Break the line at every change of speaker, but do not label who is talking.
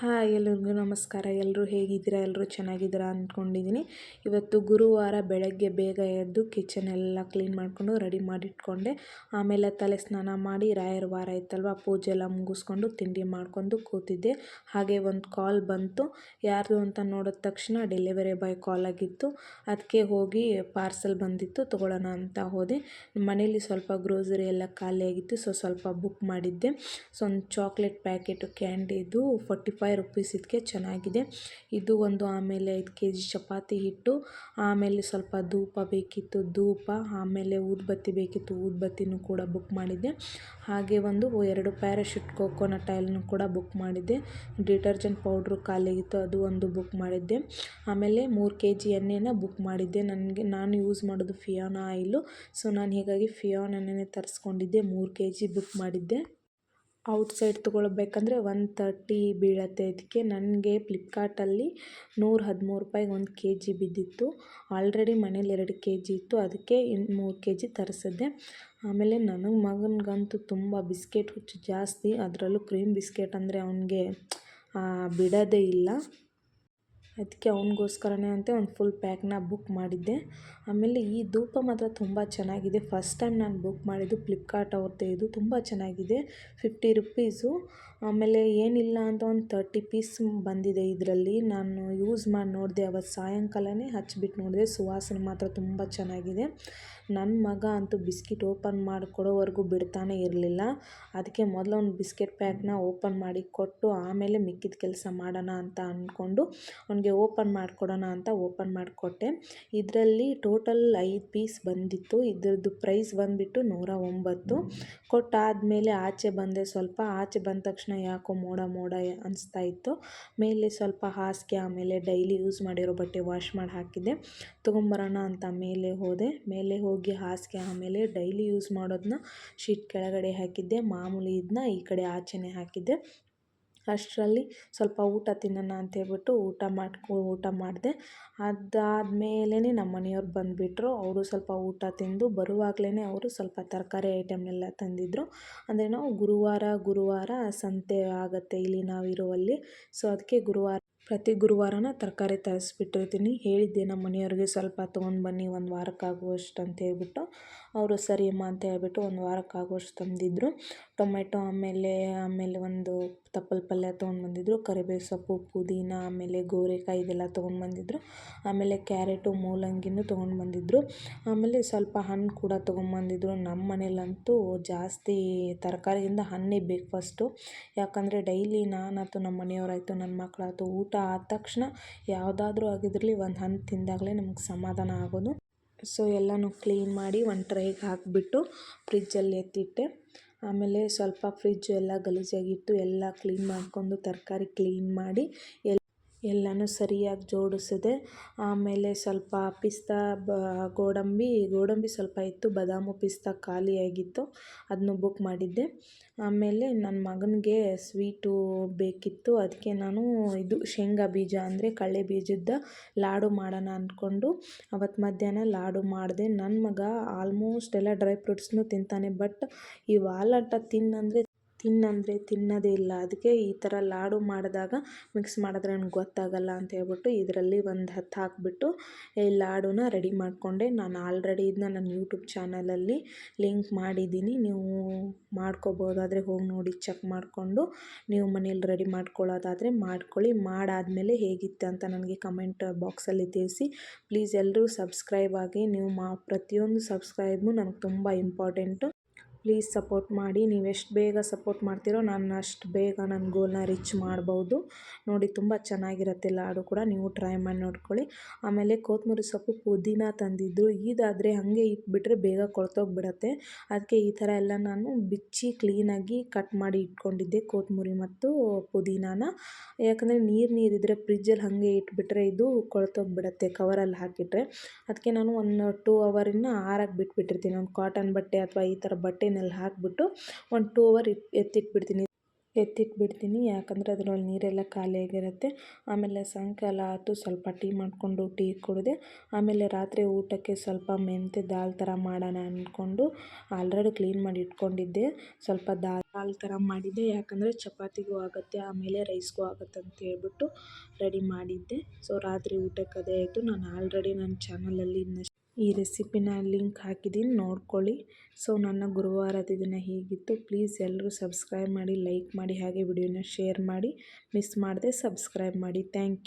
Hi ಎಲ್ರಿಗೂ ನಮಸ್ಕಾರ. ಎಲ್ಲರೂ ಹೇಗಿದ್ದೀರಾ? ಎಲ್ಲರೂ ಚೆನ್ನಾಗಿದ್ದೀರಾ ಅಂದ್ಕೊಂಡಿದ್ದೀನಿ. ಇವತ್ತು ಗುರುವಾರ ಬೆಳಗ್ಗೆ ಬೇಗ ಎದ್ದು ಕಿಚನ್ ಎಲ್ಲ ಕ್ಲೀನ್ ಮಾಡಿಕೊಂಡು ರೆಡಿ ಮಾಡಿಟ್ಕೊಂಡೆ. ಆಮೇಲೆ ತಲೆ ಸ್ನಾನ ಮಾಡಿ ರಾಯರ ವಾರ ಇತ್ತಲ್ವ? ಪೂಜೆ ಎಲ್ಲ ಮುಗಿಸ್ಕೊಂಡು ತಿಂಡಿ ಮಾಡ್ಕೊಂಡು ಕೂತಿದ್ದೆ. ಹಾಗೆ ಒಂದು ಕಾಲ್ ಬಂತು. ಯಾರ್ದು ಅಂತ ನೋಡಿದ ತಕ್ಷಣ ಡೆಲಿವರಿ ಬಾಯ್ ಕಾಲ್ ಆಗಿತ್ತು. ಅದಕ್ಕೆ ಹೋಗಿ ಪಾರ್ಸಲ್ ಬಂದಿತ್ತು. ತೊಗೊಳ್ಳೋಣ ಅಂತ ಹೋದೆ. ಮನೇಲಿ ಸ್ವಲ್ಪ ಗ್ರೋಸರಿ ಎಲ್ಲ ಖಾಲಿಯಾಗಿತ್ತು ಸೊ ಸ್ವಲ್ಪ ಬುಕ್ ಮಾಡಿದ್ದೆ. ಸೊ ಒಂದು ಚಾಕ್ಲೇಟ್ ಪ್ಯಾಕೆಟು ಕ್ಯಾಂಡಿದು ಫೋರ್ಟಿ ಫೈವ್ ಫೈವ್ ರುಪೀಸ್ ಇದಕ್ಕೆ ಚೆನ್ನಾಗಿದೆ. ಇದು ಒಂದು ಆಮೇಲೆ ಐದು ಕೆ ಜಿ ಚಪಾತಿ ಹಿಟ್ಟು, ಆಮೇಲೆ ಸ್ವಲ್ಪ ಧೂಪ ಬೇಕಿತ್ತು, ಧೂಪ, ಆಮೇಲೆ ಊದ್ಬತ್ತಿ ಬೇಕಿತ್ತು, ಊದ್ಬತ್ತಿನೂ ಕೂಡ ಬುಕ್ ಮಾಡಿದ್ದೆ. ಹಾಗೆ ಒಂದು ಎರಡು ಪ್ಯಾರಾಶೂಟ್ ಕೋಕೋನಟ್ ಆಯಿಲ್ನು ಕೂಡ ಬುಕ್ ಮಾಡಿದ್ದೆ. ಡಿಟರ್ಜೆಂಟ್ ಪೌಡ್ರು ಖಾಲಿಯಾಗಿತ್ತು ಅದು ಒಂದು ಬುಕ್ ಮಾಡಿದ್ದೆ. ಆಮೇಲೆ ಮೂರು ಕೆ ಜಿ ಎಣ್ಣೆನ ಬುಕ್ ಮಾಡಿದ್ದೆ. ನನಗೆ, ನಾನು ಯೂಸ್ ಮಾಡೋದು ಫಿಯಾನ ಆಯಿಲು. ಸೊ, ನಾನು ಹೀಗಾಗಿ ಫಿಯಾನ್ ಎಣ್ಣೆನೇ ತರಿಸ್ಕೊಂಡಿದ್ದೆ, ಮೂರು ಕೆ ಜಿ ಬುಕ್ ಮಾಡಿದ್ದೆ. ಔಟ್ಸೈಡ್ ತೊಗೊಳ್ಬೇಕಂದ್ರೆ ಒನ್ ತರ್ಟಿ ಬೀಳತ್ತೆ. ಇದಕ್ಕೆ ನನಗೆ ಫ್ಲಿಪ್ಕಾರ್ಟಲ್ಲಿ ನೂರ ಹದಿಮೂರು ರೂಪಾಯಿಗೆ ಒಂದು ಕೆ ಜಿ ಬಿದ್ದಿತ್ತು. ಆಲ್ರೆಡಿ ಮನೇಲಿ ಎರಡು ಕೆ ಜಿ ಇತ್ತು. ಅದಕ್ಕೆ ಇನ್ನು ಮೂರು ಕೆ ಜಿ ತರಿಸಿದ್ದೆ. ಆಮೇಲೆ ನನಗೆ ಮಗನಿಗಂತೂ ತುಂಬ ಬಿಸ್ಕೆಟ್ ಹುಚ್ಚು ಜಾಸ್ತಿ. ಅದರಲ್ಲೂ ಕ್ರೀಮ್ ಬಿಸ್ಕೆಟ್ ಅಂದರೆ ಅವನಿಗೆ ಬಿಡೋದೇ ಇಲ್ಲ. ಅದಕ್ಕೆ ಅವನಿಗೋಸ್ಕರನೇ ಅಂತ ಒಂದು ಫುಲ್ ಪ್ಯಾಕ್ನ ಬುಕ್ ಮಾಡಿದ್ದೆ. ಆಮೇಲೆ ಈ ಧೂಪ ಮಾತ್ರ ತುಂಬ ಚೆನ್ನಾಗಿದೆ. ಫಸ್ಟ್ ಟೈಮ್ ನಾನು ಬುಕ್ ಮಾಡಿದ್ದು ಫ್ಲಿಪ್ಕಾರ್ಟ್ ಅವ್ರದ್ದೇ. ಇದು ತುಂಬ ಚೆನ್ನಾಗಿದೆ. ಫಿಫ್ಟಿ ರುಪೀಸು ಆಮೇಲೆ ಏನಿಲ್ಲ ಅಂತ ಒಂದು ತರ್ಟಿ ಪೀಸ್ ಬಂದಿದೆ ಇದರಲ್ಲಿ. ನಾನು ಯೂಸ್ ಮಾಡಿ ನೋಡಿದೆ ಅವತ್ತು ಸಾಯಂಕಾಲನೇ ಹಚ್ಬಿಟ್ಟು ನೋಡಿದೆ. ಸುವಾಸನೆ ಮಾತ್ರ ತುಂಬ ಚೆನ್ನಾಗಿದೆ. ನನ್ನ ಮಗ ಅಂತೂ ಬಿಸ್ಕಿಟ್ ಓಪನ್ ಮಾಡಿಕೊಡೋವರೆಗೂ ಬಿಡ್ತಾನೆ ಇರಲಿಲ್ಲ. ಅದಕ್ಕೆ ಮೊದಲು ಒಂದು ಬಿಸ್ಕೆಟ್ ಪ್ಯಾಕ್ನ ಓಪನ್ ಮಾಡಿ ಕೊಟ್ಟು ಆಮೇಲೆ ಮಿಕ್ಕಿದ ಕೆಲಸ ಮಾಡೋಣ ಅಂತ ಅಂದ್ಕೊಂಡು ಅವನಿಗೆ ಓಪನ್ ಮಾಡಿಕೊಡೋಣ ಅಂತ ಓಪನ್ ಮಾಡಿಕೊಟ್ಟೆ. ಇದರಲ್ಲಿ ಟೋಟಲ್ ಐದು ಪೀಸ್ ಬಂದಿತ್ತು. ಇದ್ರದ್ದು ಪ್ರೈಸ್ ಬಂದುಬಿಟ್ಟು ನೂರ ಒಂಬತ್ತು. ಕೊಟ್ಟಾದಮೇಲೆ ಆಚೆ ಬಂದೆ ಸ್ವಲ್ಪ. ಆಚೆ ಬಂದ ತಕ್ಷಣ ಯಾಕೋ ಮೋಡ ಮೋಡ ಅನಿಸ್ತಾ ಇತ್ತು. ಮೇಲೆ ಸ್ವಲ್ಪ ಹಾಸಿಗೆ, ಆಮೇಲೆ ಡೈಲಿ ಯೂಸ್ ಮಾಡಿರೋ ಬಟ್ಟೆ ವಾಶ್ ಮಾಡಿ ಹಾಕಿದ್ದೆ. ತೊಗೊಂಬರೋಣ ಅಂತ ಮೇಲೆ ಹೋದೆ. ಮೇಲೆ ಹೋಗಿ ಹಾಸಿಗೆ ಆಮೇಲೆ ಡೈಲಿ ಯೂಸ್ ಮಾಡೋದನ್ನ ಶೀಟ್ ಕೆಳಗಡೆ ಹಾಕಿದ್ದೆ, ಮಾಮೂಲಿ ಇದನ್ನ ಈ ಕಡೆ ಆಚೆನೇ ಹಾಕಿದ್ದೆ. ಅಷ್ಟರಲ್ಲಿ ಸ್ವಲ್ಪ ಊಟ ತಿನ್ನೋಣ ಅಂತ ಹೇಳ್ಬಿಟ್ಟು ಊಟ ಮಾಡ್ಕೊ ಊಟ ಮಾಡಿದೆ. ಅದಾದ್ಮೇಲೆ ನಮ್ಮ ಮನೆಯವ್ರು ಬಂದುಬಿಟ್ರು, ಅವರು ಸ್ವಲ್ಪ ಊಟ ತಿಂದು ಬರುವಾಗಲೇ ಅವರು ಸ್ವಲ್ಪ ತರಕಾರಿ ಐಟಮ್ನೆಲ್ಲ ತಂದಿದ್ದರು ಅಂದರೆ ನಾವು ಗುರುವಾರ ಗುರುವಾರ ಸಂತೆ ಆಗುತ್ತೆ ಇಲ್ಲಿ ನಾವಿರುವಲ್ಲಿ. ಸೊ, ಅದಕ್ಕೆ ಗುರುವಾರ ಪ್ರತಿ ಗುರುವಾರನ ತರಕಾರಿ ತರಿಸ್ಬಿಟ್ಟಿರ್ತೀನಿ. ಹೇಳಿದ್ದೆ ನಮ್ಮ ಮನೆಯವ್ರಿಗೆ ಸ್ವಲ್ಪ ತೊಗೊಂಡು ಬನ್ನಿ, ಒಂದು ವಾರಕ್ಕಾಗುವಷ್ಟು ಅಂತ ಹೇಳ್ಬಿಟ್ಟು. ಅವರು ಸರಿ ಅಮ್ಮ ಅಂತ ಹೇಳ್ಬಿಟ್ಟು ಒಂದು ವಾರಕ್ಕಾಗುವಷ್ಟು ತಂದಿದ್ದರು ಟೊಮೆಟೊ ಆಮೇಲೆ ಆಮೇಲೆ ಒಂದು ತಪ್ಪಲ ಪಲ್ಯ ತೊಗೊಂಡು ಬಂದಿದ್ದರು ಕರಿಬೇವು ಸೊಪ್ಪು, ಪುದೀನ, ಆಮೇಲೆ ಗೋರೆಕಾಯಿ ಇದೆಲ್ಲ ತೊಗೊಂಡು ಬಂದಿದ್ದರು ಆಮೇಲೆ ಕ್ಯಾರೆಟು, ಮೂಲಂಗಿನೂ ತೊಗೊಂಡು ಬಂದಿದ್ದರು ಆಮೇಲೆ ಸ್ವಲ್ಪ ಹಣ್ಣು ಕೂಡ ತೊಗೊಂಬಂದಿದ್ರು ನಮ್ಮ ಮನೇಲಂತೂ ಜಾಸ್ತಿ ತರಕಾರಿಯಿಂದ ಹಣ್ಣೇ ಬೇಕು ಫಸ್ಟು. ಯಾಕಂದರೆ ಡೈಲಿ ನಾನಾಯ್ತು ನಮ್ಮ ಮನೆಯವರಾಯ್ತು ನನ್ನ ಮಕ್ಕಳಾಯ್ತು ಊಟ ಆದ ತಕ್ಷಣ ಯಾವುದಾದ್ರೂ ಆಗಿದ್ರಲ್ಲಿ ಒಂದು ಹಣ್ಣು ತಿಂದಾಗಲೇ ನಮ್ಗೆ ಸಮಾಧಾನ ಆಗೋದು. ಸೊ, ಎಲ್ಲನೂ ಕ್ಲೀನ್ ಮಾಡಿ ಒಂದು ಟ್ರೈಗೆ ಹಾಕಿಬಿಟ್ಟು ಫ್ರಿಜ್ಜಲ್ಲಿ ಎತ್ತಿಟ್ಟೆ. ಆಮೇಲೆ ಸ್ವಲ್ಪ ಫ್ರಿಜ್ ಎಲ್ಲ ಗಲೀಜಾಗಿತ್ತು ಎಲ್ಲ ಕ್ಲೀನ್ ಮಾಡ್ಕೊಂಡು ತರಕಾರಿ ಕ್ಲೀನ್ ಮಾಡಿ ಎಲ್ಲ ಎಲ್ಲನೂ ಸರಿಯಾಗಿ ಜೋಡಿಸಿದೆ. ಆಮೇಲೆ ಸ್ವಲ್ಪ ಪಿಸ್ತಾ ಬ, ಗೋಡಂಬಿ ಗೋಡಂಬಿ ಸ್ವಲ್ಪ ಇತ್ತು, ಬಾದಾಮು ಪಿಸ್ತಾ ಖಾಲಿಯಾಗಿತ್ತು ಅದನ್ನು ಬುಕ್ ಮಾಡಿದ್ದೆ. ಆಮೇಲೆ ನನ್ನ ಮಗನಿಗೆ ಸ್ವೀಟು ಬೇಕಿತ್ತು ಅದಕ್ಕೆ ನಾನು ಇದು ಶೇಂಗಾ ಬೀಜ ಅಂದರೆ ಕಡಲೆ ಬೀಜದ ಲಾಡು ಮಾಡೋಣ ಅಂದ್ಕೊಂಡು ಅವತ್ತು ಮಧ್ಯಾಹ್ನ ಲಾಡು ಮಾಡಿದೆ. ನನ್ನ ಮಗ ಆಲ್ಮೋಸ್ಟ್ ಎಲ್ಲ ಡ್ರೈ ಫ್ರೂಟ್ಸ್ನು ತಿಂತಾನೆ, ಬಟ್ ಈ ವಾಲಟ ತಿನ್ನಂದರೆ ತಿನ್ನಂದರೆ ತಿನ್ನೋದೇ ಇಲ್ಲ. ಅದಕ್ಕೆ ಈ ಥರ ಲಾಡು ಮಾಡಿದಾಗ ಮಿಕ್ಸ್ ಮಾಡಿದ್ರೆ ನನಗೆ ಗೊತ್ತಾಗಲ್ಲ ಅಂತ ಹೇಳ್ಬಿಟ್ಟು ಇದರಲ್ಲಿ ಒಂದು ಹತ್ತು ಹಾಕಿಬಿಟ್ಟು ಈ ಲಾಡುನ ರೆಡಿ ಮಾಡಿಕೊಂಡೆ. ನಾನು ಆಲ್ರೆಡಿ ಇದನ್ನ ನನ್ನ ಯೂಟ್ಯೂಬ್ ಚಾನಲಲ್ಲಿ ಲಿಂಕ್ ಮಾಡಿದ್ದೀನಿ. ನೀವು ಮಾಡ್ಕೋಬೋದಾದರೆ ಹೋಗಿ ನೋಡಿ, ಚೆಕ್ ಮಾಡಿಕೊಂಡು. ನೀವು ಮನೇಲಿ ರೆಡಿ ಮಾಡ್ಕೊಳ್ಳೋದಾದರೆ ಮಾಡ್ಕೊಳ್ಳಿ. ಮಾಡಾದಮೇಲೆ ಹೇಗಿತ್ತು ಅಂತ ನನಗೆ ಕಮೆಂಟ್ ಬಾಕ್ಸಲ್ಲಿ ತಿಳಿಸಿ. ಪ್ಲೀಸ್ ಎಲ್ಲರೂ ಸಬ್ಸ್ಕ್ರೈಬ್ ಆಗಿ, ನೀವು ಮಾ ಪ್ರತಿಯೊಂದು ಸಬ್ಸ್ಕ್ರೈಬ್ನು ನನಗೆ ತುಂಬ ಇಂಪಾರ್ಟೆಂಟು. ಪ್ಲೀಸ್ ಸಪೋರ್ಟ್ ಮಾಡಿ. ನೀವು ಎಷ್ಟು ಬೇಗ ಸಪೋರ್ಟ್ ಮಾಡ್ತೀರೋ ನಾನು ಅಷ್ಟು ಬೇಗ ನನ್ನ ಗೋಲ್ನ ರೀಚ್ ಮಾಡ್ಬೋದು. ನೋಡಿ ತುಂಬ ಚೆನ್ನಾಗಿರುತ್ತೆ ಲಾಡು ಕೂಡ, ನೀವು ಟ್ರೈ ಮಾಡಿ ನೋಡ್ಕೊಳ್ಳಿ. ಆಮೇಲೆ ಕೊತ್ತಂಬರಿ ಸೊಪ್ಪು ಪುದೀನ ತಂದಿದ್ದು. ಇದಾದರೆ ಹಾಗೆ ಇಟ್ಬಿಟ್ರೆ ಬೇಗ ಕೊಳ್ತೋಗ್ಬಿಡತ್ತೆ. ಅದಕ್ಕೆ ಈ ಥರ ಎಲ್ಲ ನಾನು ಬಿಚ್ಚಿ ಕ್ಲೀನಾಗಿ ಕಟ್ ಮಾಡಿ ಇಟ್ಕೊಂಡಿದ್ದೆ ಕೊತ್ತಂಬರಿ ಮತ್ತು ಪುದೀನಾನ. ಯಾಕಂದರೆ ನೀರು ನೀರಿದ್ರೆ ಫ್ರಿಜ್ಜಲ್ಲಿ ಹಾಗೆ ಇಟ್ಬಿಟ್ರೆ ಇದು ಕೊಳ್ತೋಗ್ಬಿಡತ್ತೆ ಕವರಲ್ಲಿ ಹಾಕಿಟ್ರೆ. ಅದಕ್ಕೆ ನಾನು ಒಂದು ಟೂ ಅವರಿನ ಆರಕ್ಕೆ ಬಿಟ್ಬಿಟ್ಟಿರ್ತೀನಿ. ಒಂದು ಕಾಟನ್ ಬಟ್ಟೆ ಅಥವಾ ಈ ಥರ ಬಟ್ಟೆನಲ್ಲಿ ಹಾಕಿಬಿಟ್ಟು ಒಂದು ಟೂ ಅವರ್ ಇಟ್ಟು ಎತ್ತಿಟ್ಬಿಡ್ತೀನಿ. ಎತ್ತಿಟ್ಬಿಡ್ತೀನಿ. ಯಾಕಂದರೆ ಅದರಲ್ಲಿ ನೀರೆಲ್ಲ ಖಾಲಿಯಾಗಿರುತ್ತೆ. ಆಮೇಲೆ ಸಾಯಂಕಾಲ ಆಯ್ತು, ಸ್ವಲ್ಪ ಟೀ ಮಾಡಿಕೊಂಡು ಟೀ ಕುಡಿದೆ, ಆಮೇಲೆ ರಾತ್ರಿ ಊಟಕ್ಕೆ ಸ್ವಲ್ಪ ಮೆಂತ್ಯ ದಾಲ್ ಥರ ಮಾಡೋಣ ಅಂದ್ಕೊಂಡು ಆಲ್ರೆಡಿ ಕ್ಲೀನ್ ಮಾಡಿ ಇಟ್ಕೊಂಡಿದ್ದೆ. ಸ್ವಲ್ಪ ದಾಲ್ ದಾಲ್ ಥರ ಮಾಡಿದ್ದೆ. ಯಾಕಂದರೆ ಚಪಾತಿಗೂ ಆಗುತ್ತೆ, ಆಮೇಲೆ ರೈಸ್ಗೂ ಆಗುತ್ತೆ ಅಂತ ಹೇಳ್ಬಿಟ್ಟು ರೆಡಿ ಮಾಡಿದ್ದೆ. ಸೊ, ರಾತ್ರಿ ಊಟಕ್ಕೆ ಅದೇ ಆಯಿತು. ನಾನು ಆಲ್ರೆಡಿ ನನ್ನ ಚಾನಲಲ್ಲಿ ಈ ರೆಸಿಪಿನ ಲಿಂಕ್ ಹಾಕಿದ್ದೀನಿ, ನೋಡ್ಕೊಳ್ಳಿ. ಸೊ, ನನ್ನ ಗುರುವಾರದ ದಿನ ಹೀಗಿತ್ತು. ಪ್ಲೀಸ್ ಎಲ್ಲರೂ ಸಬ್ಸ್ಕ್ರೈಬ್ ಮಾಡಿ, ಲೈಕ್ ಮಾಡಿ, ಹಾಗೆ ವಿಡಿಯೋನ ಶೇರ್ ಮಾಡಿ. ಮಿಸ್ ಮಾಡದೆ ಸಬ್ಸ್ಕ್ರೈಬ್ ಮಾಡಿ. Thank you.